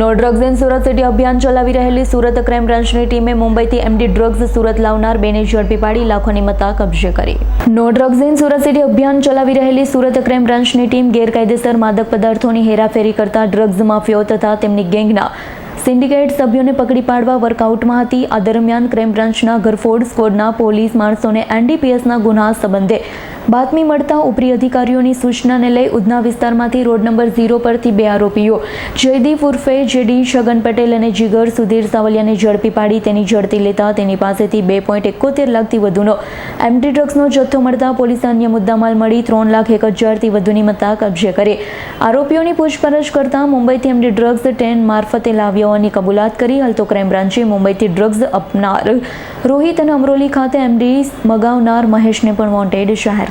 No drugs in Surat city અભિયાન ચલાવી રહેલી સુરત ક્રાઇમ બ્રાન્ચની ટીમે મુંબઈથી એમડી ડ્રગ્સ સુરત લાવનાર બેને ઝડપી પાડી લાખોની મત્તા કબજે કરી. No drugs in Surat city અભિયાન ચલાવી રહેલી સુરત ક્રાઇમ બ્રાન્ચની ટીમ ગેરકાયદેસર માદક પદાર્થોની હેરાફેરી કરતા ડ્રગ્સ માફિયાઓ તથા તેમની ગેંગના સિન્ડિકેટ સભ્યોને પકડી પાડવા વર્કઆઉટમાં હતી. આ દરમિયાન ક્રાઇમ બ્રાન્ચના ઘરફોડ સ્કોડના પોલીસ માણસોને એનડીપીએસના ગુના સંબંધે બાતમી મળતા ઉપરી અધિકારીઓની સૂચનાને લઈ ઉધના વિસ્તારમાંથી રોડ નંબર ઝીરો પરથી બે આરોપીઓ. જયદીપ ઉર્ફે જેડી છગન પટેલ અને જીગર સુધીર સાવલિયાને ઝડપી પાડી તેની ઝડપી લેતા તેની પાસેથી બે પોઈન્ટ એકોતેર લાખથી વધુનો એમટી ડ્રગ્સનો જથ્થો મળતા પોલીસે અન્ય મુદ્દામાલ મળી ત્રણ લાખ એક હજારથી વધુની મત્તા કબજે કરી. આરોપીઓની પૂછપરછ કરતા મુંબઈથી એમડી ડ્રગ્સ ટ્રેન મારફતે લાવ્યા હોવાની કબૂલાત કરી. હાલ તો ક્રાઇમ બ્રાન્ચે મુંબઈથી ડ્રગ્સ અપનાર રોહિત અને અમરોલી ખાતે એમડી મગાવનાર મહેશને પણ વોન્ટેડ જાહેર